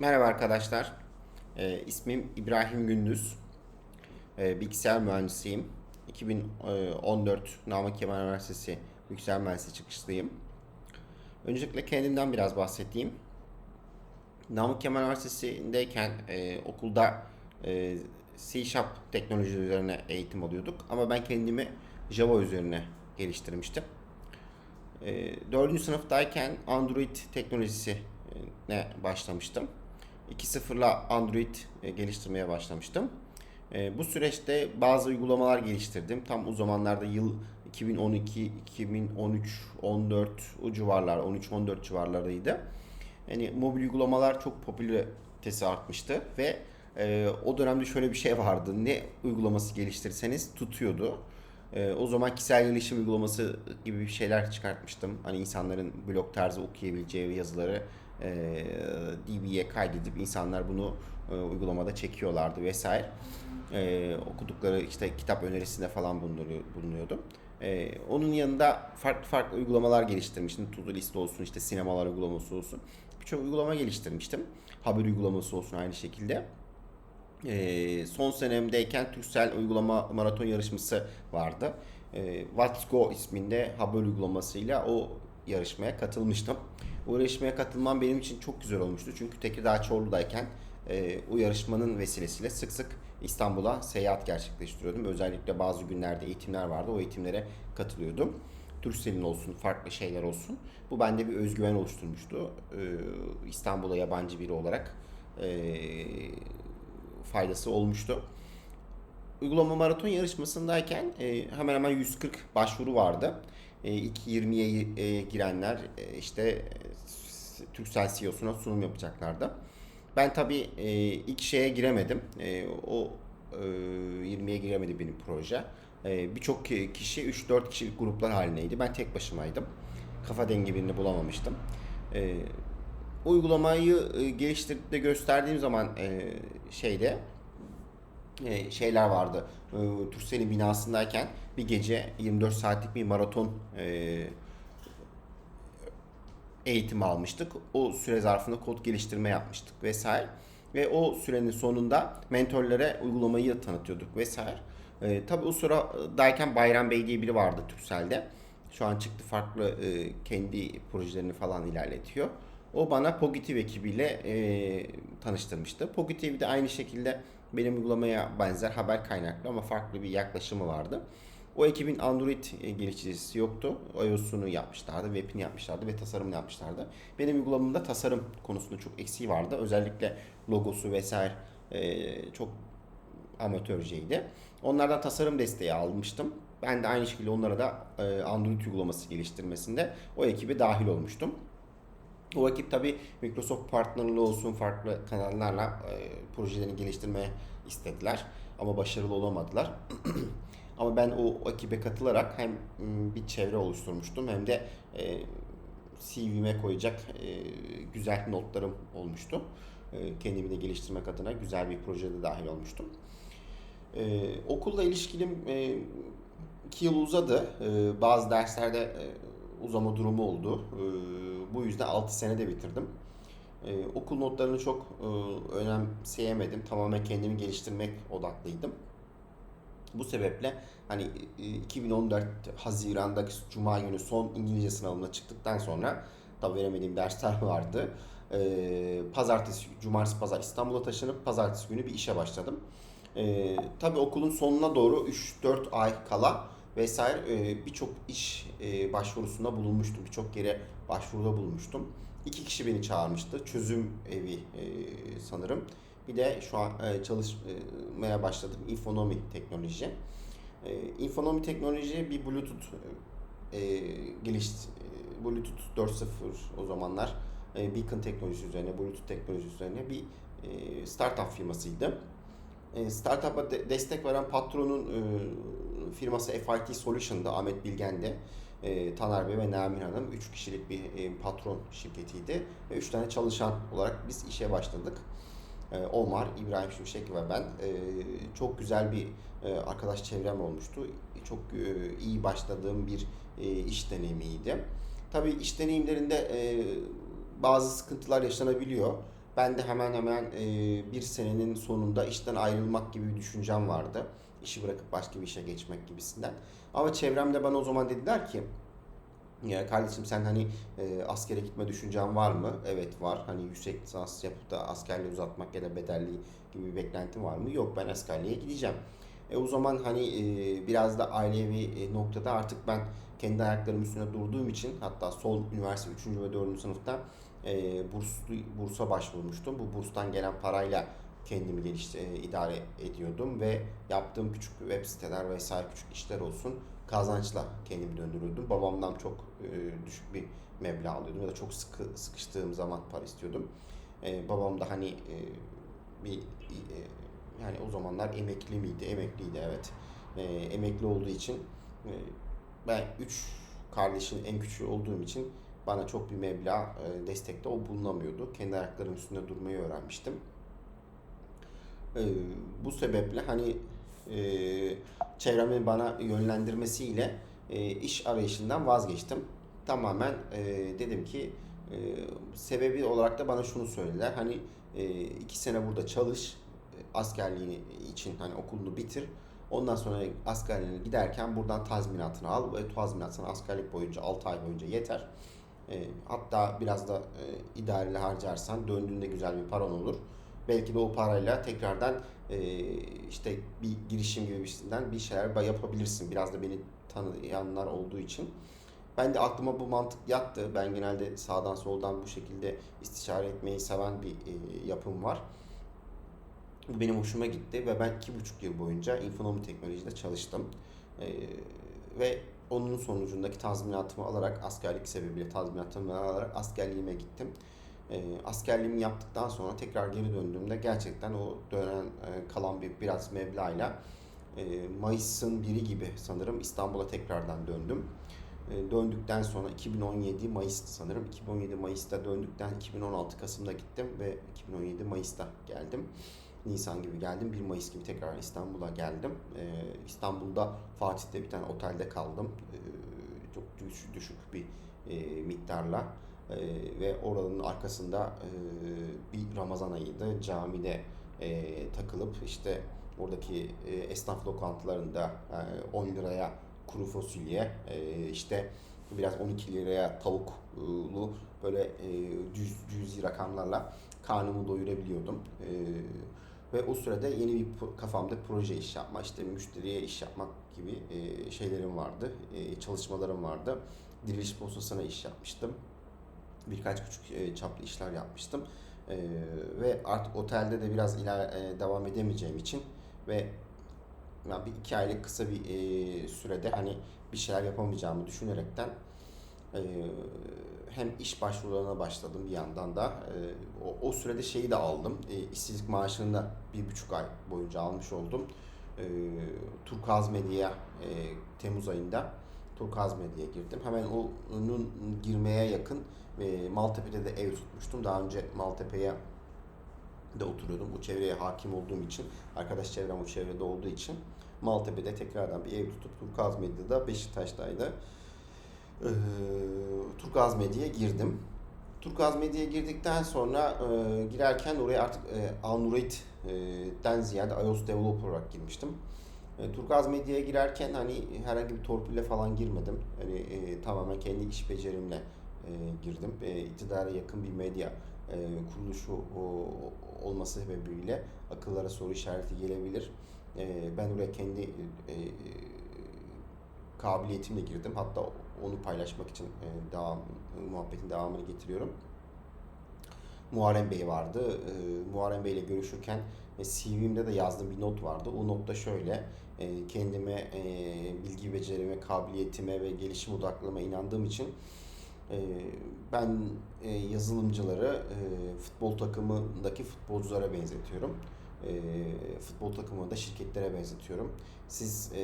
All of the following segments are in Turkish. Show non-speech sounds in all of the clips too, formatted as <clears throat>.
Merhaba arkadaşlar. Ee, ismim İbrahim Gündüz. Ee, bilgisayar mühendisiyim. 2014 Namık Kemal Üniversitesi Bilgisayar Mühendisliği çıkışlıyım. Öncelikle kendimden biraz bahsedeyim. Namık Kemal Üniversitesi'ndeyken e, okulda e, C Sharp teknoloji üzerine eğitim alıyorduk. Ama ben kendimi Java üzerine geliştirmiştim. E, 4. sınıftayken Android teknolojisine başlamıştım. 2.0'la Android e, geliştirmeye başlamıştım. E, bu süreçte bazı uygulamalar geliştirdim. Tam o zamanlarda yıl 2012, 2013, 14 o civarlar, 13-14 civarlarıydı. Yani mobil uygulamalar çok popülaritesi artmıştı ve e, o dönemde şöyle bir şey vardı. Ne uygulaması geliştirseniz tutuyordu. E, o zaman kişisel gelişim uygulaması gibi bir şeyler çıkartmıştım. Hani insanların blog tarzı okuyabileceği yazıları e, DB'ye kaydedip insanlar bunu e, uygulamada çekiyorlardı vesaire. E, okudukları işte kitap önerisinde falan bulunuyor, bulunuyordu. E, onun yanında farklı farklı uygulamalar geliştirmiştim. To-do list olsun, işte sinemalar uygulaması olsun. Birçok uygulama geliştirmiştim. Haber uygulaması olsun aynı şekilde. E, son senemdeyken Türksel uygulama maraton yarışması vardı. E, What's Go isminde haber uygulamasıyla o yarışmaya katılmıştım. O yarışmaya katılmam benim için çok güzel olmuştu. Çünkü Tekirdağ Çorlu'dayken e, o yarışmanın vesilesiyle sık sık İstanbul'a seyahat gerçekleştiriyordum. Özellikle bazı günlerde eğitimler vardı. O eğitimlere katılıyordum. Tursel'in olsun, farklı şeyler olsun. Bu bende bir özgüven oluşturmuştu. E, İstanbul'a yabancı biri olarak e, faydası olmuştu. Uygulama maraton yarışmasındayken e, hemen hemen 140 başvuru vardı. E, ilk 20'ye e, girenler e, işte Türksel CEO'suna sunum yapacaklardı. Ben tabii ilk şeye giremedim. O e, 20'ye giremedi benim proje. Birçok kişi 3-4 kişilik gruplar halindeydi. Ben tek başımaydım. Kafa dengi birini bulamamıştım. Uygulamayı geliştirip de gösterdiğim zaman şeyde e, şeyler vardı. E, binasındayken bir gece 24 saatlik bir maraton e, eğitimi almıştık. O süre zarfında kod geliştirme yapmıştık vesaire. Ve o sürenin sonunda mentorlara uygulamayı tanıtıyorduk vesaire. E, tabii o sıradayken Bayram Bey diye biri vardı Tursel'de. Şu an çıktı farklı e, kendi projelerini falan ilerletiyor. O bana Pogitiv ekibiyle e, tanıştırmıştı. Pogitiv de aynı şekilde benim uygulamaya benzer haber kaynaklı ama farklı bir yaklaşımı vardı. O ekibin Android e, geliştiricisi yoktu. iOS'unu yapmışlardı, web'ini yapmışlardı ve tasarımını yapmışlardı. Benim uygulamamda tasarım konusunda çok eksiği vardı. Özellikle logosu vesaire e, çok amatörceydi. Onlardan tasarım desteği almıştım. Ben de aynı şekilde onlara da e, Android uygulaması geliştirmesinde o ekibe dahil olmuştum. O ekip tabi Microsoft partnerliği olsun farklı kanallarla e, projelerini geliştirmeye istediler. Ama başarılı olamadılar. <clears throat> ama ben o ekibe katılarak hem bir çevre oluşturmuştum hem de e, CV'me koyacak e, güzel notlarım olmuştu. E, kendimi de geliştirmek adına güzel bir projede dahil olmuştum. E, okulla ilişkilim e, iki yıl uzadı. E, bazı derslerde e, uzama durumu oldu. E, bu yüzden 6 senede bitirdim. E, okul notlarını çok e, önemseyemedim. Tamamen kendimi geliştirmek odaklıydım. Bu sebeple hani 2014 Haziran'daki Cuma günü son İngilizce sınavına çıktıktan sonra tabi veremediğim dersler <laughs> vardı. Ee, pazartesi, cumartesi, pazar İstanbul'a taşınıp pazartesi günü bir işe başladım. Ee, tabi okulun sonuna doğru 3-4 ay kala vesaire e, birçok iş e, başvurusunda bulunmuştum. Birçok yere başvuruda bulunmuştum. İki kişi beni çağırmıştı. Çözüm evi e, sanırım. Bir de şu an e, çalışmaya başladım Infonomi teknoloji. Infonomi teknoloji bir Bluetooth e, geliş Bluetooth 4.0 o zamanlar Beacon teknolojisi üzerine, Bluetooth teknolojisi üzerine bir startup firmasıydı. Startup'a de, destek veren patronun firması FIT Solution'da Ahmet Bilgen'de. E, Taner Bey ve Nermin Hanım 3 kişilik bir e, patron şirketiydi. Ve 3 tane çalışan olarak biz işe başladık. E, Omar, İbrahim Şimşek ve ben. E, çok güzel bir e, arkadaş çevrem olmuştu. Çok e, iyi başladığım bir e, iş deneyimiydi. Tabii iş deneyimlerinde e, bazı sıkıntılar yaşanabiliyor. Ben de hemen hemen e, bir senenin sonunda işten ayrılmak gibi bir düşüncem vardı. İşi bırakıp başka bir işe geçmek gibisinden. Ama çevremde bana o zaman dediler ki ya kardeşim sen hani e, askere gitme düşüncen var mı? Evet var. Hani yüksek lisans yapıp da askerliği uzatmak ya da bedelli gibi bir beklentin var mı? Yok ben askerliğe gideceğim. E o zaman hani e, biraz da ailevi e, noktada artık ben kendi ayaklarımın üstünde durduğum için hatta son üniversite 3. ve 4. sınıfta e, burslu, bursa başvurmuştum. Bu burstan gelen parayla kendimi geliş, e, idare ediyordum ve yaptığım küçük web siteler vesaire küçük işler olsun kazançla kendimi döndürüyordum. Babamdan çok e, düşük bir meblağ alıyordum ya da çok sıkı sıkıştığım zaman para istiyordum. E, babam da hani bir yani o zamanlar emekli miydi? Emekliydi evet. Emekli olduğu için ben üç kardeşin en küçüğü olduğum için bana çok bir meblağ destekte o bulunamıyordu. Kendi ayaklarım üstünde durmayı öğrenmiştim. E, bu sebeple hani e, çevremin bana yönlendirmesiyle e, iş arayışından vazgeçtim. Tamamen e, dedim ki e, sebebi olarak da bana şunu söylediler. Hani e, iki sene burada çalış, e, askerliğini için hani okulunu bitir. Ondan sonra askerliğine giderken buradan tazminatını al ve tazminat sana askerlik boyunca 6 ay boyunca yeter. E, hatta biraz da e, idareli harcarsan döndüğünde güzel bir paran olur. Belki de o parayla tekrardan e, işte bir girişim gibi bir şeyden bir şeyler yapabilirsin. Biraz da beni tanıyanlar olduğu için. Ben de aklıma bu mantık yattı. Ben genelde sağdan soldan bu şekilde istişare etmeyi seven bir e, yapım var. Bu benim hoşuma gitti ve ben iki buçuk yıl boyunca infonomi teknolojide çalıştım. E, ve onun sonucundaki tazminatımı alarak askerlik sebebiyle tazminatımı alarak askerliğime gittim. E, askerliğimi yaptıktan sonra tekrar geri döndüğümde gerçekten o dönen e, kalan bir biraz meblağıyla e, Mayıs'ın biri gibi sanırım İstanbul'a tekrardan döndüm. E, döndükten sonra 2017 Mayıs sanırım 2017 Mayıs'ta döndükten 2016 Kasım'da gittim ve 2017 Mayıs'ta geldim. Nisan gibi geldim. 1 Mayıs gibi tekrar İstanbul'a geldim. E, İstanbul'da Fatih'te bir tane otelde kaldım. E, çok düşük, düşük bir e, miktarla. E, ve oranın arkasında e, bir Ramazan ayıydı. Camide e, takılıp işte oradaki e, esnaf lokantalarında e, 10 liraya kuru fasulye, e, işte biraz 12 liraya tavuklu böyle e, cüz, cüzi rakamlarla karnımı doyurabiliyordum. E, ve o sırada yeni bir kafamda proje iş yapma, işte müşteriye iş yapmak gibi e, şeylerim vardı, e, çalışmalarım vardı. Diriliş postasına iş yapmıştım. Birkaç küçük e, çaplı işler yapmıştım. E, ve artık otelde de biraz iler devam edemeyeceğim için ve yani bir iki aylık kısa bir e, sürede hani bir şeyler yapamayacağımı düşünerekten e, hem iş başvurularına başladım bir yandan da. E, o, o sürede şeyi de aldım. E, işsizlik maaşını da bir buçuk ay boyunca almış oldum. E, Turkaz Medya'ya e, Temmuz ayında Turkaz Medya'ya girdim hemen onun girmeye yakın e, Maltepe'de de ev tutmuştum daha önce Maltepe'ye de oturuyordum. Bu çevreye hakim olduğum için, arkadaş çevrem o çevrede olduğu için Maltepe'de tekrardan bir ev tutup Turkaz Medya'da Beşiktaş'taydı. Ee, Turkaz Medya'ya girdim. Turkaz Medya'ya girdikten sonra e, girerken oraya artık e, Android'den ziyade iOS developer olarak girmiştim. E, Turkaz Medya'ya girerken hani herhangi bir torpille falan girmedim. Hani e, tamamen kendi iş becerimle e, girdim. E, iktidara yakın bir medya e, kuruluşu o, olması sebebiyle akıllara soru işareti gelebilir. E, ben oraya kendi e, kabiliyetimle girdim. Hatta onu paylaşmak için e, devam muhabbetin devamını getiriyorum. Muharrem Bey vardı. E, Muharrem Bey ile görüşürken e, CV'mde de yazdığım bir not vardı. O notta şöyle e, kendime, e, bilgi becerime, kabiliyetime ve gelişim odaklılığıma inandığım için e, ben e, yazılımcıları e, futbol takımındaki futbolculara benzetiyorum. E, futbol takımını da şirketlere benzetiyorum. Siz e,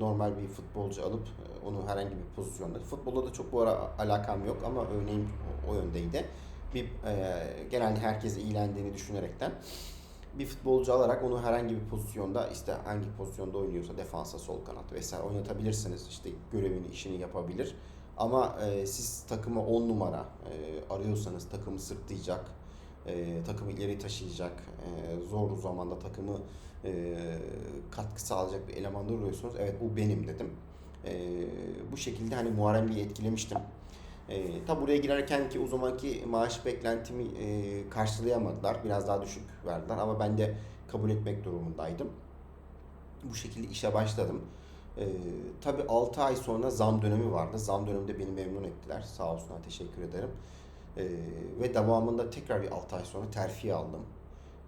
normal bir futbolcu alıp e, onu herhangi bir pozisyonda, futbolda da çok bu ara alakam yok ama örneğin o, o yöndeydi. Bir e, genelde herkese iyilendiğini düşünerekten bir futbolcu alarak onu herhangi bir pozisyonda işte hangi pozisyonda oynuyorsa defansa, sol kanat vesaire oynatabilirsiniz. İşte görevini, işini yapabilir. Ama e, siz takıma 10 numara e, arıyorsanız takımı sırtlayacak, e, takımı ileri taşıyacak, e, zor zamanda takımı e, katkı sağlayacak bir elemanda arıyorsunuz. Evet bu benim dedim. E, bu şekilde hani Muharrem Bey'i etkilemiştim. E, tabi buraya girerken ki o zamanki maaş beklentimi e, karşılayamadılar. Biraz daha düşük verdiler ama ben de kabul etmek durumundaydım. Bu şekilde işe başladım. E, tabii 6 ay sonra zam dönemi vardı. Zam döneminde beni memnun ettiler. Sağ olsunlar teşekkür ederim. E, ve devamında tekrar bir 6 ay sonra terfi aldım.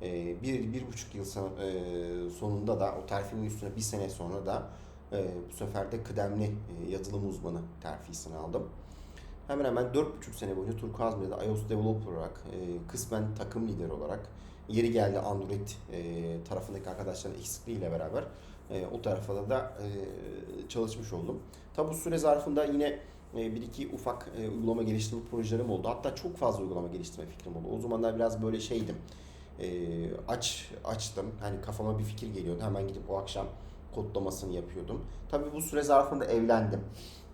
E, bir, bir buçuk yıl son- e, sonunda da o terfinin üstüne bir sene sonra da e, bu sefer de kıdemli e, yazılım uzmanı terfisini aldım. Hemen hemen 4,5 sene boyunca Turkuaz Medya'da iOS Developer olarak, e, kısmen takım lideri olarak, yeri geldi Android e, tarafındaki arkadaşların eksikliğiyle beraber e, o tarafa da e, çalışmış oldum. Tabi bu süre zarfında yine e, bir iki ufak e, uygulama geliştirme projelerim oldu. Hatta çok fazla uygulama geliştirme fikrim oldu. O zamanlar biraz böyle şeydim. E, aç açtım. Hani kafama bir fikir geliyordu. Hemen gidip o akşam kodlamasını yapıyordum. Tabii bu süre zarfında evlendim.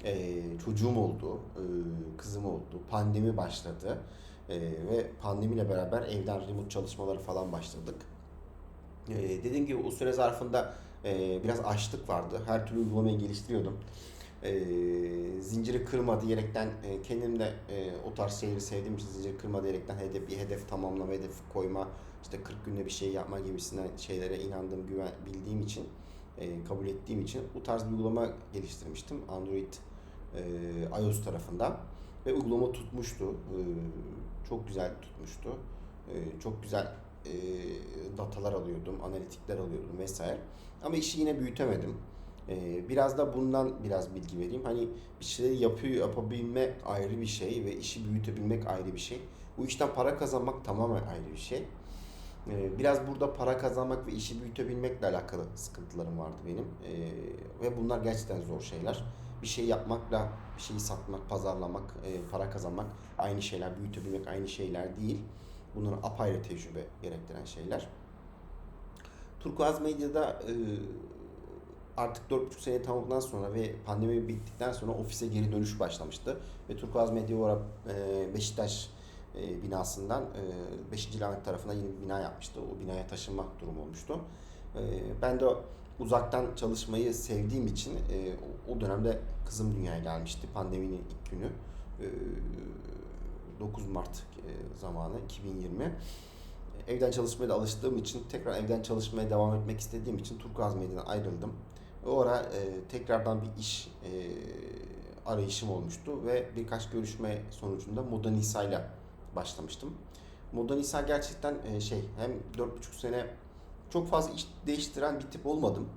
Ee, çocuğum oldu, ee, kızım oldu, pandemi başladı Ee, ve pandemiyle beraber evden remote çalışmaları falan başladık. Ee, dediğim gibi o süre zarfında e, biraz açlık vardı. Her türlü uygulamayı geliştiriyordum. Ee, zinciri kırma diyerekten e, kendim de e, o tarz şeyleri sevdiğim için zinciri kırma diyerekten hedef, bir hedef tamamlama, hedef koyma, işte 40 günde bir şey yapma gibisinden şeylere inandığım, güven, bildiğim için, e, kabul ettiğim için bu tarz bir uygulama geliştirmiştim. Android e, iOS tarafından ve uygulama tutmuştu. E, çok güzel tutmuştu. E, çok güzel e, datalar alıyordum, analitikler alıyordum vesaire. Ama işi yine büyütemedim. E, biraz da bundan biraz bilgi vereyim. Hani bir şeyleri yapıyor, yapabilme ayrı bir şey ve işi büyütebilmek ayrı bir şey. Bu işten para kazanmak tamamen ayrı bir şey. E, biraz burada para kazanmak ve işi büyütebilmekle alakalı sıkıntılarım vardı benim. E, ve bunlar gerçekten zor şeyler bir şey yapmakla bir şeyi satmak, pazarlamak, e, para kazanmak aynı şeyler, büyütebilmek aynı şeyler değil. Bunlar apayrı tecrübe gerektiren şeyler. Turkuaz Medya'da e, artık 4,5 sene tamamladıktan sonra ve pandemi bittikten sonra ofise geri dönüş başlamıştı. Ve Turkuaz Medya olarak e, Beşiktaş e, binasından e, 5. Levent tarafına yeni bir bina yapmıştı. O binaya taşınma durumu olmuştu. E, ben de uzaktan çalışmayı sevdiğim için e, o dönemde kızım dünyaya gelmişti pandeminin ilk günü. E, 9 Mart e, zamanı 2020. Evden çalışmaya da alıştığım için tekrar evden çalışmaya devam etmek istediğim için Turkuaz Medya'dan ayrıldım. O ara e, tekrardan bir iş e, arayışım olmuştu ve birkaç görüşme sonucunda Moda Nisa ile başlamıştım. Moda Nisa gerçekten e, şey hem 4,5 sene çok fazla iş değiştiren bir tip olmadım.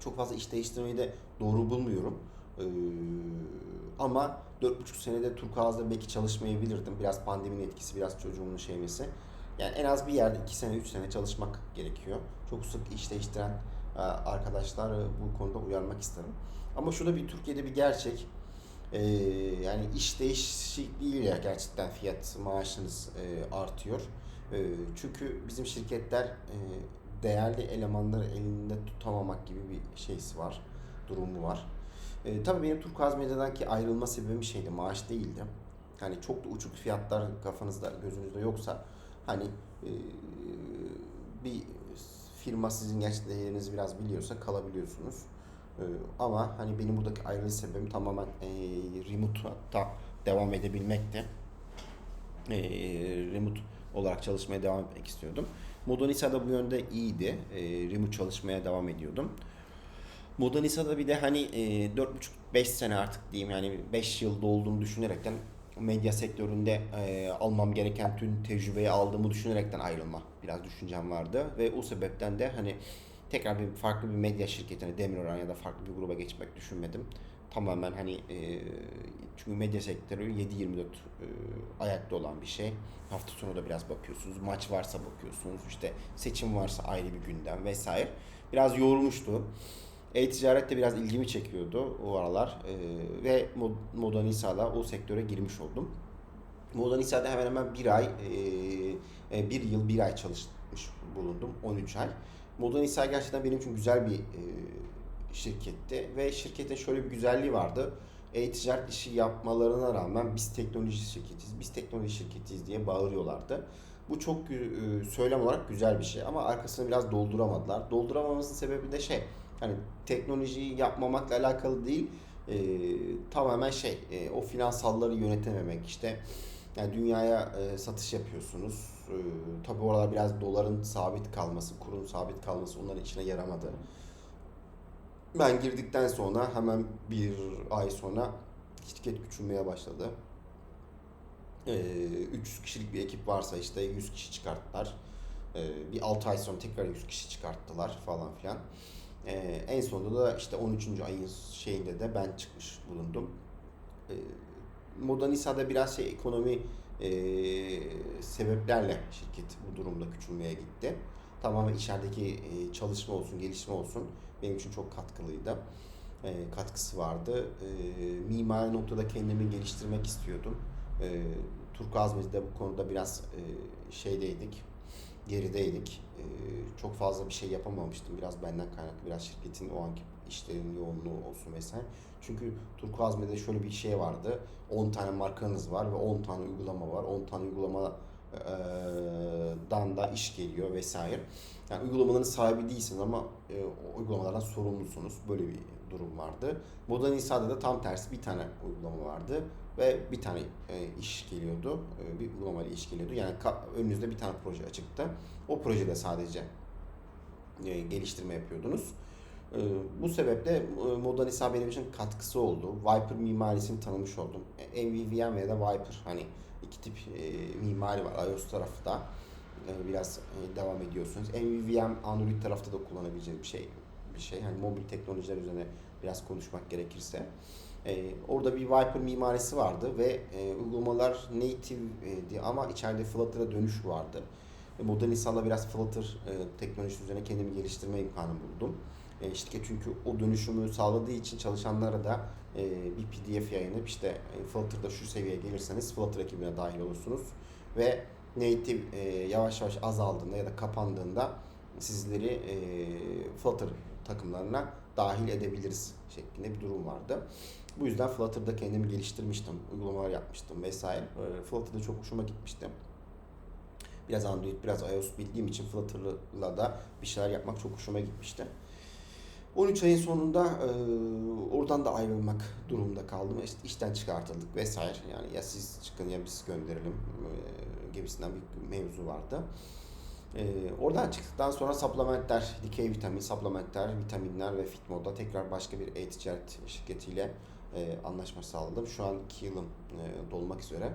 Çok fazla iş değiştirmeyi de doğru bulmuyorum. Ee, ama 4,5 senede Turkuaz'da belki çalışmayabilirdim. Biraz pandeminin etkisi, biraz çocuğumun şeymesi. Yani en az bir yerde 2 sene, 3 sene çalışmak gerekiyor. Çok sık iş değiştiren e, arkadaşlar e, bu konuda uyarmak isterim. Ama şurada bir Türkiye'de bir gerçek. Ee, yani iş değişikliğiyle gerçekten fiyat maaşınız e, artıyor. E, çünkü bizim şirketler e, değerli elemanları elinde tutamamak gibi bir şeysi var, durumu var. E, tabii benim Turkuaz Medya'daki ayrılma sebebim şeydi, maaş değildi. Hani çok da uçuk fiyatlar kafanızda, gözünüzde yoksa hani e, bir firma sizin gerçek değerinizi biraz biliyorsa kalabiliyorsunuz. E, ama hani benim buradaki ayrılış sebebim tamamen e, remote'da devam edebilmekti. E, remote olarak çalışmaya devam etmek istiyordum. Modonisa'da bu yönde iyiydi. E, remote çalışmaya devam ediyordum. Modonisa'da bir de hani e, 4,5-5 sene artık diyeyim yani 5 yıl olduğunu düşünerekten medya sektöründe e, almam gereken tüm tecrübeyi aldığımı düşünerekten ayrılma biraz düşüncem vardı. Ve o sebepten de hani tekrar bir farklı bir medya şirketine Demirören ya da farklı bir gruba geçmek düşünmedim. Tamamen hani e, çünkü medya sektörü 7-24 e, ayakta olan bir şey. Hafta sonu da biraz bakıyorsunuz. Maç varsa bakıyorsunuz. İşte seçim varsa ayrı bir gündem vesaire. Biraz yorulmuştu. E-ticaret de biraz ilgimi çekiyordu o aralar. E, ve Moda Nisa'da o sektöre girmiş oldum. Moda Nisa'da hemen hemen bir ay, e, e, bir yıl, bir ay çalışmış bulundum. 13 ay. Moda Nisa gerçekten benim için güzel bir e, şirketti. Ve şirketin şöyle bir güzelliği vardı e-ticaret işi yapmalarına rağmen biz teknoloji şirketiyiz, biz teknoloji şirketiyiz diye bağırıyorlardı. Bu çok e, söylem olarak güzel bir şey ama arkasını biraz dolduramadılar. Dolduramamızın sebebi de şey hani teknolojiyi yapmamakla alakalı değil e, tamamen şey e, o finansalları yönetememek işte yani dünyaya e, satış yapıyorsunuz. E, tabii oralar biraz doların sabit kalması, kurun sabit kalması onların içine yaramadı. Ben girdikten sonra hemen bir ay sonra şirket küçülmeye başladı. E, 300 kişilik bir ekip varsa işte 100 kişi çıkarttılar. E, bir 6 ay sonra tekrar 100 kişi çıkarttılar falan filan. E, en sonunda da işte 13. ayın şeyinde de ben çıkmış bulundum. E, Moda biraz şey ekonomi e, sebeplerle şirket bu durumda küçülmeye gitti. Tamamen içerideki e, çalışma olsun, gelişme olsun benim için çok katkılıydı. E, katkısı vardı. E, mimari noktada kendimi geliştirmek istiyordum. E, Turkuaz Medi'de bu konuda biraz e, şeydeydik, gerideydik. E, çok fazla bir şey yapamamıştım. Biraz benden kaynaklı, biraz şirketin o anki işlerin yoğunluğu olsun vesaire. Çünkü Turkuaz Media'da şöyle bir şey vardı. 10 tane markanız var ve 10 tane uygulama var. 10 tane uygulama dan da iş geliyor vesaire. Yani uygulamaların sahibi değilsiniz ama e, uygulamalardan sorumlusunuz. Böyle bir durum vardı. Moda Nisa'da da tam tersi bir tane uygulama vardı ve bir tane iş geliyordu. E, bir uygulamayla iş geliyordu. Yani önünüzde bir tane proje açıktı. O projede sadece geliştirme yapıyordunuz. E, bu sebeple e, Moda Nisa benim için katkısı oldu. Viper mimarisini tanımış oldum. MVVM ve de Viper hani iki tip e, mimari var. iOS tarafı da e, biraz e, devam ediyorsunuz. MVVM Android tarafta da kullanabileceğiniz bir şey bir şey. Hani mobil teknolojiler üzerine biraz konuşmak gerekirse. E, orada bir Viper mimarisi vardı ve e, uygulamalar native ama içeride Flutter'a dönüş vardı. Modern insanla biraz Flutter teknolojisi üzerine kendimi geliştirme imkanı buldum. E, şirket çünkü o dönüşümü sağladığı için çalışanlara da e, bir PDF yayınlayıp işte e, Flutter'da şu seviyeye gelirseniz Flutter ekibine dahil olursunuz ve native e, yavaş yavaş azaldığında ya da kapandığında sizleri e, Flutter takımlarına dahil edebiliriz şeklinde bir durum vardı. Bu yüzden Flutter'da kendimi geliştirmiştim, uygulamalar yapmıştım vesaire. E, Flutter'da çok hoşuma gitmişti. Biraz Android, biraz iOS bildiğim için Flutter'la da bir şeyler yapmak çok hoşuma gitmişti. 13 ayın sonunda e, oradan da ayrılmak durumunda kaldım. İşte işten çıkartıldık vesaire. Yani ya siz çıkın ya biz gönderelim e, gibisinden bir mevzu vardı. E, oradan çıktıktan sonra supplementler, dikey vitamin, supplementler, vitaminler ve Fitmo'da tekrar başka bir e-ticaret şirketiyle e, anlaşma sağladım. Şu an 2 yılım e, dolmak üzere.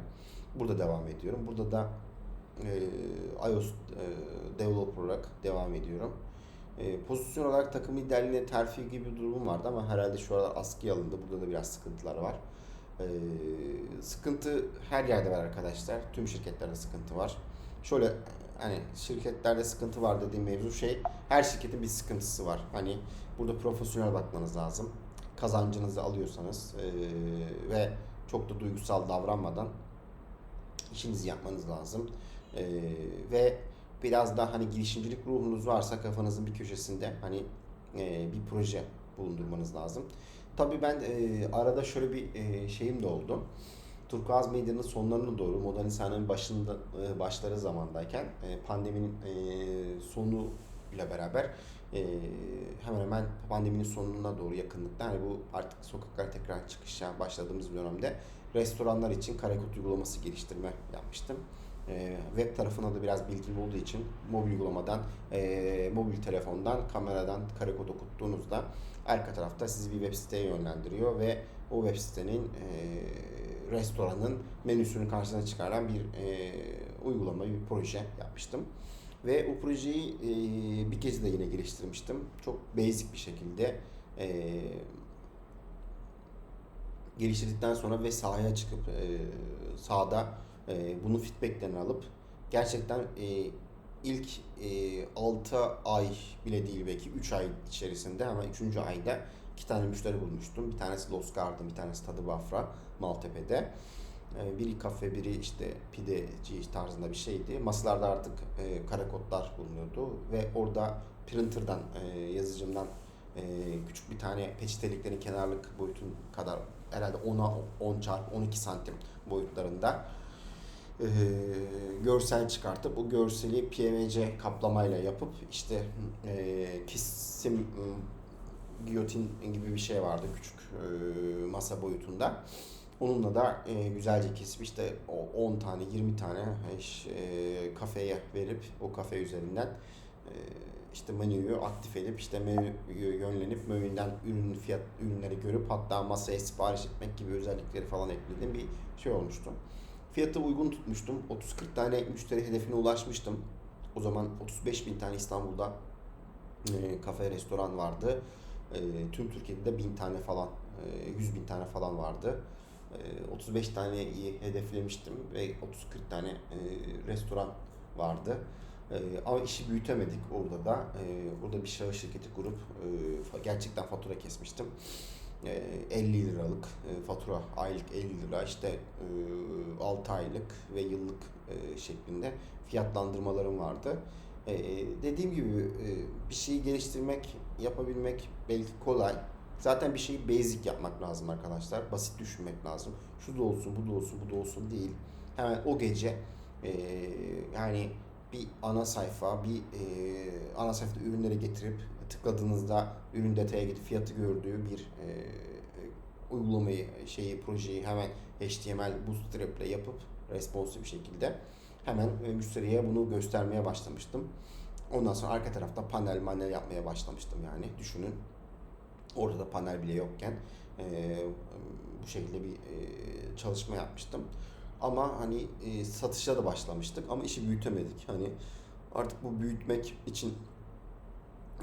Burada devam ediyorum. Burada da e, iOS e, developer olarak devam ediyorum. E, pozisyon olarak takım liderliğine terfi gibi bir durum vardı ama herhalde şu aralar askıya alındı. Burada da biraz sıkıntılar var. E, sıkıntı her yerde var arkadaşlar. Tüm şirketlerde sıkıntı var. Şöyle hani şirketlerde sıkıntı var dediğim mevzu şey her şirketin bir sıkıntısı var. Hani burada profesyonel bakmanız lazım. Kazancınızı alıyorsanız e, ve çok da duygusal davranmadan işinizi yapmanız lazım. E, ve biraz da hani girişimcilik ruhunuz varsa kafanızın bir köşesinde hani e, bir proje bulundurmanız lazım. Tabii ben e, arada şöyle bir e, şeyim de oldu. Turkuaz Medya'nın sonlarına doğru modern insanların başında e, başları zamandayken e, pandeminin e, sonu ile beraber e, hemen hemen pandeminin sonuna doğru yakınlıkta hani bu artık sokaklara tekrar çıkışa başladığımız dönemde restoranlar için karekod uygulaması geliştirme yapmıştım. E, web tarafına da biraz bilgim olduğu için mobil uygulamadan, e, mobil telefondan, kameradan kare kod okuttuğunuzda arka tarafta sizi bir web siteye yönlendiriyor ve o web sitenin e, restoranın menüsünü karşısına çıkaran bir e, uygulama, bir proje yapmıştım. Ve o projeyi e, bir kez de yine geliştirmiştim. Çok basic bir şekilde e, geliştirdikten sonra ve sahaya çıkıp e, sahada e, bunun feedbacklerini alıp gerçekten e, ilk e, 6 ay bile değil belki 3 ay içerisinde ama 3. ayda iki tane müşteri bulmuştum. Bir tanesi Los Garden, bir tanesi Tadı Bafra Maltepe'de. E, biri kafe, biri işte pideci tarzında bir şeydi. Masalarda artık e, kara kodlar bulunuyordu ve orada printer'dan, e, yazıcımdan e, küçük bir tane peçeteliklerin kenarlık boyutun kadar herhalde 10'a 10 çarpı 12 santim boyutlarında e, görsel çıkartıp o görseli PMC kaplamayla yapıp işte e, kesim e, giyotin gibi bir şey vardı küçük e, masa boyutunda. Onunla da e, güzelce kesip işte o 10 tane 20 tane iş, e, kafeye verip o kafe üzerinden e, işte menüyü aktif edip işte menüyü yönlenip menüden ürün fiyat ürünleri görüp hatta masaya sipariş etmek gibi özellikleri falan eklediğim bir şey olmuştu. Fiyatı uygun tutmuştum. 30-40 tane müşteri hedefine ulaşmıştım. O zaman 35 bin tane İstanbul'da e, kafe, restoran vardı. E, tüm Türkiye'de de 1000 tane falan, e, 100 bin tane falan vardı. E, 35 taneyi hedeflemiştim ve 30-40 tane e, restoran vardı. E, ama işi büyütemedik orada da. E, orada bir şahıs şirketi kurup e, gerçekten fatura kesmiştim. E, 50 liralık e, fatura, aylık 50 lira işte e, 6 aylık ve yıllık e, şeklinde fiyatlandırmalarım vardı. E, dediğim gibi bir şeyi geliştirmek, yapabilmek belki kolay. Zaten bir şeyi basic yapmak lazım arkadaşlar. Basit düşünmek lazım. Şu da olsun, bu da olsun, bu da olsun değil. Hemen o gece e, yani bir ana sayfa, bir e, ana sayfada ürünleri getirip tıkladığınızda ürün detaya gidip fiyatı gördüğü bir e, uygulamayı, şeyi, projeyi hemen HTML bootstrap ile yapıp responsive bir şekilde hemen e, müşteriye bunu göstermeye başlamıştım. Ondan sonra arka tarafta panel manel yapmaya başlamıştım yani düşünün. Orada da panel bile yokken e, bu şekilde bir e, çalışma yapmıştım. Ama hani e, satışa da başlamıştık ama işi büyütemedik. Hani artık bu büyütmek için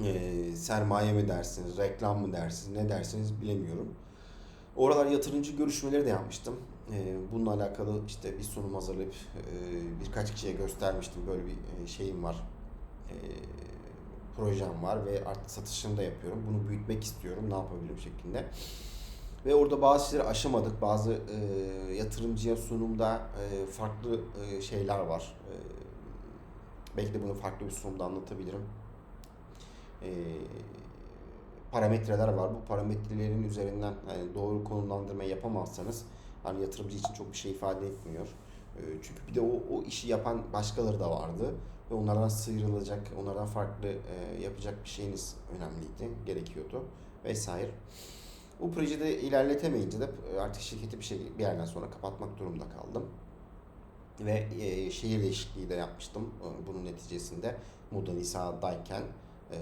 e, sermaye mi dersiniz, reklam mı dersiniz, ne dersiniz bilemiyorum. Oralar yatırımcı görüşmeleri de yapmıştım. E, bununla alakalı işte bir sunum hazırlayıp e, birkaç kişiye göstermiştim. Böyle bir e, şeyim var, e, projem var ve artık satışını da yapıyorum. Bunu büyütmek istiyorum, ne yapabilirim şeklinde. Ve orada bazı şeyleri aşamadık. Bazı e, yatırımcıya sunumda e, farklı e, şeyler var. E, belki de bunu farklı bir sunumda anlatabilirim. E, parametreler var. Bu parametrelerin üzerinden yani doğru konumlandırma yapamazsanız hani yatırımcı için çok bir şey ifade etmiyor. E, çünkü bir de o, o işi yapan başkaları da vardı ve onlardan sıyrılacak, onlardan farklı e, yapacak bir şeyiniz önemliydi, gerekiyordu vesaire. Bu projede ilerletemeyince de artık şirketi bir şey bir yerden sonra kapatmak durumunda kaldım. Ve e, şehir değişikliği de yapmıştım e, bunun neticesinde. Muda Nisa'dayken e,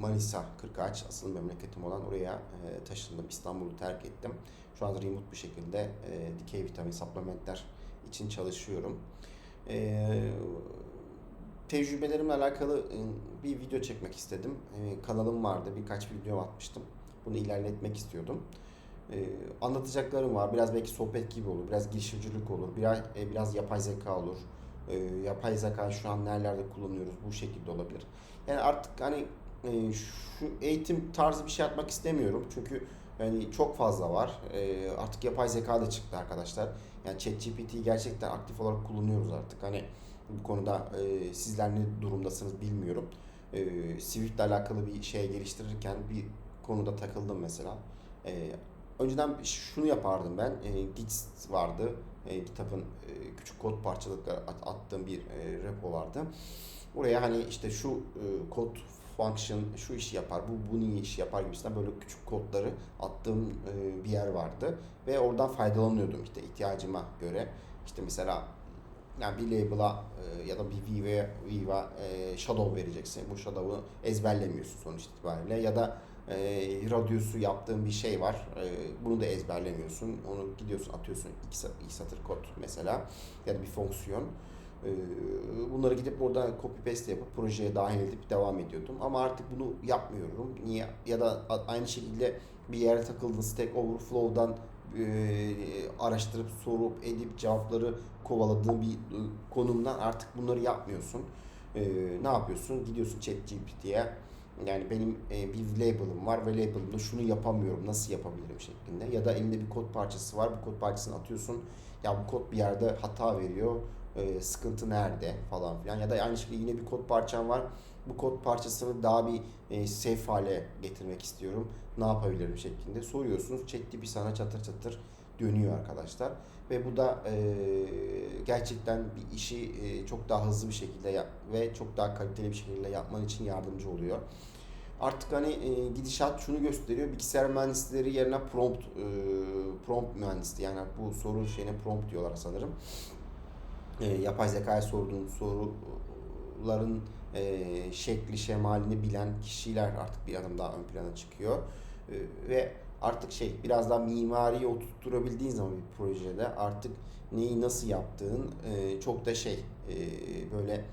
Manisa Kırkağaç asıl memleketim olan oraya e, taşındım. İstanbul'u terk ettim. Şu an remote bir şekilde e, dikey vitamin supplementler için çalışıyorum. E, tecrübelerimle alakalı e, bir video çekmek istedim. E, kanalım vardı. Birkaç video atmıştım. Bunu ilerletmek istiyordum. Ee, anlatacaklarım var. Biraz belki sohbet gibi olur. Biraz girişimcilik olur. Biraz, e, biraz yapay zeka olur. Ee, yapay zeka şu an nerelerde kullanıyoruz? Bu şekilde olabilir. Yani artık hani e, şu eğitim tarzı bir şey yapmak istemiyorum. Çünkü yani çok fazla var. Ee, artık yapay zeka da çıktı arkadaşlar. Yani ChatGPT'yi gerçekten aktif olarak kullanıyoruz artık. Hani bu konuda e, sizler ne durumdasınız bilmiyorum. E, Swift ile alakalı bir şey geliştirirken bir konuda takıldım mesela. E, önceden şunu yapardım ben. E, Git vardı. E, GitHub'ın e, küçük kod parçalıkları at, attığım bir e, repo vardı. Oraya hani işte şu e, kod function şu işi yapar, bu bunu iyi iş yapar gibisinden böyle küçük kodları attığım e, bir yer vardı. Ve oradan faydalanıyordum işte ihtiyacıma göre. İşte mesela yani bir label'a e, ya da bir view'e view'a e, shadow vereceksin. Bu shadow'u ezberlemiyorsun sonuç itibariyle ya da e, radyosu yaptığın bir şey var. E, bunu da ezberlemiyorsun. Onu gidiyorsun atıyorsun iki, iki satır kod mesela ya da bir fonksiyon. E, bunları gidip orada copy paste yapıp projeye dahil edip devam ediyordum. Ama artık bunu yapmıyorum. Niye? Ya da aynı şekilde bir yere takıldın Stack Overflow'dan e, araştırıp sorup edip cevapları kovaladığın bir e, konumdan artık bunları yapmıyorsun. E, ne yapıyorsun? Gidiyorsun ChatGPT'ye yani benim e, bir label'ım var ve label'ımda şunu yapamıyorum, nasıl yapabilirim şeklinde. Ya da elinde bir kod parçası var, bu kod parçasını atıyorsun. Ya bu kod bir yerde hata veriyor, e, sıkıntı nerede falan filan. Ya da aynı şekilde yine bir kod parçam var. Bu kod parçasını daha bir e, safe hale getirmek istiyorum. Ne yapabilirim şeklinde soruyorsunuz. ChatGPT sana çatır çatır dönüyor arkadaşlar. Ve bu da e, gerçekten bir işi e, çok daha hızlı bir şekilde yap ve çok daha kaliteli bir şekilde yapman için yardımcı oluyor. Artık hani e, gidişat şunu gösteriyor. Bilgisayar mühendisleri yerine prompt e, prompt mühendisliği yani bu soru şeyine prompt diyorlar sanırım. E, yapay zekaya sorduğun soruların e, şekli şemalini bilen kişiler artık bir adım daha ön plana çıkıyor. E, ve artık şey biraz daha mimariyi oturtturabildiğin zaman bir projede artık neyi nasıl yaptığın e, çok da şey e, böyle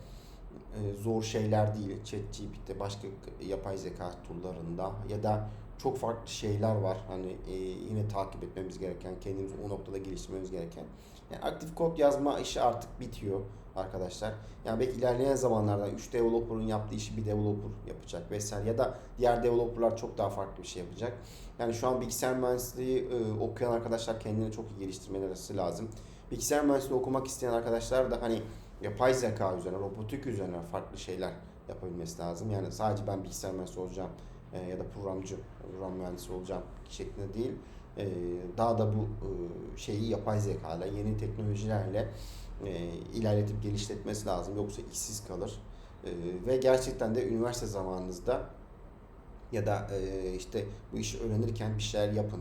e, zor şeyler değil. ChatGPT başka yapay zeka tool'larında ya da çok farklı şeyler var. Hani e, yine takip etmemiz gereken, kendimizi o noktada geliştirmemiz gereken. Yani aktif kod yazma işi artık bitiyor arkadaşlar. Yani belki ilerleyen zamanlarda 3 developer'ın yaptığı işi bir developer yapacak vesaire ya da diğer developer'lar çok daha farklı bir şey yapacak. Yani şu an bilgisayar mühendisliği e, okuyan arkadaşlar kendini çok iyi geliştirmeleri lazım. Bilgisayar mühendisliği okumak isteyen arkadaşlar da hani yapay zeka üzerine, robotik üzerine farklı şeyler yapabilmesi lazım. Yani sadece ben bilgisayar mühendisi olacağım e, ya da programcı, program mühendisi olacağım şeklinde değil. E, daha da bu e, şeyi yapay zeka ile, yeni teknolojilerle e, ilerletip geliştirmesi lazım. Yoksa işsiz kalır. E, ve gerçekten de üniversite zamanınızda ya da e, işte bu işi öğrenirken bir şeyler yapın.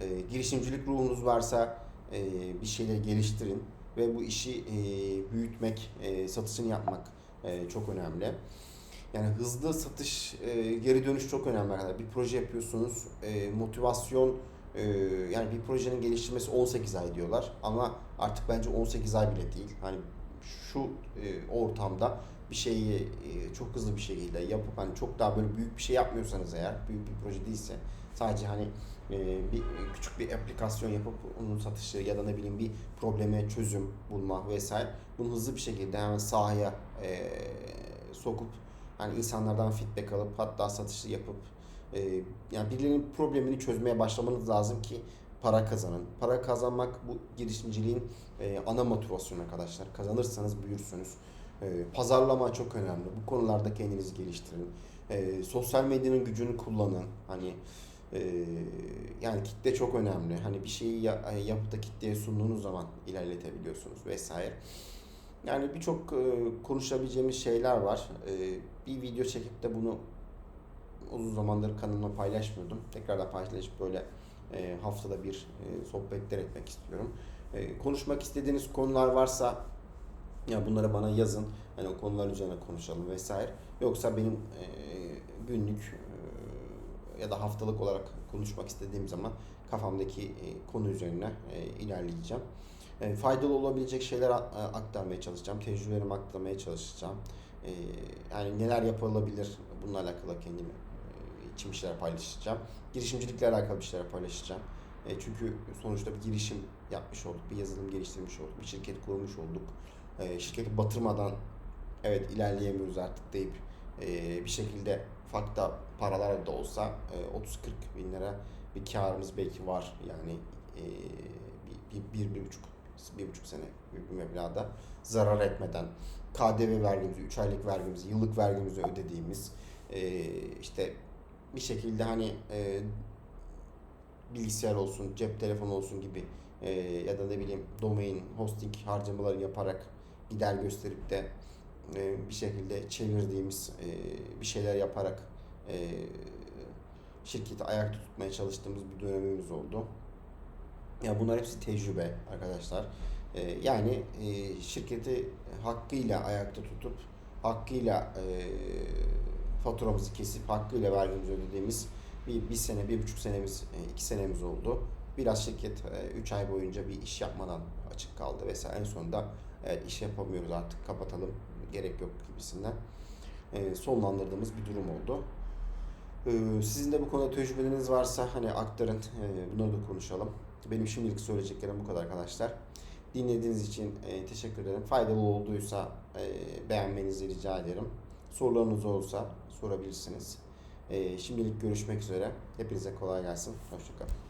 E, girişimcilik ruhunuz varsa e, bir şeyler geliştirin ve bu işi e, büyütmek, e, satışını yapmak e, çok önemli. Yani hızlı satış, e, geri dönüş çok önemli arkadaşlar. Bir proje yapıyorsunuz, e, motivasyon, e, yani bir projenin geliştirmesi 18 ay diyorlar ama artık bence 18 ay bile değil. Hani şu e, ortamda bir şeyi e, çok hızlı bir şekilde yapıp hani çok daha böyle büyük bir şey yapmıyorsanız eğer, büyük bir proje değilse sadece hani e, bir küçük bir aplikasyon yapıp onun satışı ya da ne bileyim bir probleme çözüm bulma vesaire bunu hızlı bir şekilde hemen sahaya e, sokup hani insanlardan feedback alıp hatta satışı yapıp yani birilerinin problemini çözmeye başlamanız lazım ki para kazanın. Para kazanmak bu girişimciliğin ana motivasyonu arkadaşlar. Kazanırsanız büyürsünüz. E, pazarlama çok önemli. Bu konularda kendinizi geliştirin. E, sosyal medyanın gücünü kullanın. Hani e, yani kitle çok önemli. Hani bir şeyi e, yapıp da kitleye sunduğunuz zaman ilerletebiliyorsunuz vesaire. Yani birçok e, konuşabileceğimiz şeyler var. E, bir video çekip de bunu uzun zamandır kanalıma paylaşmıyordum. Tekrardan paylaşıp böyle e, haftada bir e, sohbetler etmek istiyorum. E, konuşmak istediğiniz konular varsa ya bunları bana yazın. Hani o konular üzerine konuşalım vesaire. Yoksa benim e, günlük e, ya da haftalık olarak konuşmak istediğim zaman kafamdaki e, konu üzerine e, ilerleyeceğim. E, faydalı olabilecek şeyler a- aktarmaya çalışacağım. Tecrübelerimi aktarmaya çalışacağım. E, yani neler yapılabilir bununla alakalı kendimi e, için bir şeyler paylaşacağım. Girişimcilikle alakalı bir şeyler paylaşacağım. E, çünkü sonuçta bir girişim yapmış olduk, bir yazılım geliştirmiş olduk, bir şirket kurmuş olduk. E, şirketi batırmadan evet ilerleyemiyoruz artık deyip e, bir şekilde farklı paralar da olsa e, 30-40 bin lira bir karımız belki var. Yani e, bir, bir, bir, bir buçuk bir buçuk sene bir meblağda zarar etmeden KDV vergimizi, 3 aylık vergimizi, yıllık vergimizi ödediğimiz e, işte bir şekilde hani e, bilgisayar olsun, cep telefonu olsun gibi e, ya da ne bileyim domain, hosting harcamaları yaparak gider gösterip de e, bir şekilde çevirdiğimiz e, bir şeyler yaparak e, şirketi ayakta tutmaya çalıştığımız bir dönemimiz oldu. Ya bunlar hepsi tecrübe arkadaşlar. E, yani e, şirketi hakkıyla ayakta tutup hakkıyla e, faturamızı kesip hakkıyla vergimizi ödediğimiz bir, bir sene, bir buçuk senemiz, e, iki senemiz oldu. Biraz şirket e, üç ay boyunca bir iş yapmadan açık kaldı vesaire. En sonunda evet, iş yapamıyoruz artık kapatalım gerek yok gibisinden e, sonlandırdığımız bir durum oldu. E, sizin de bu konuda tecrübeleriniz varsa hani aktarın e, bunları da konuşalım. Benim şimdilik söyleyeceklerim bu kadar arkadaşlar. Dinlediğiniz için e, teşekkür ederim. Faydalı olduysa e, beğenmenizi rica ederim. Sorularınız olursa sorabilirsiniz. E, şimdilik görüşmek üzere. Hepinize kolay gelsin. Hoşçakalın.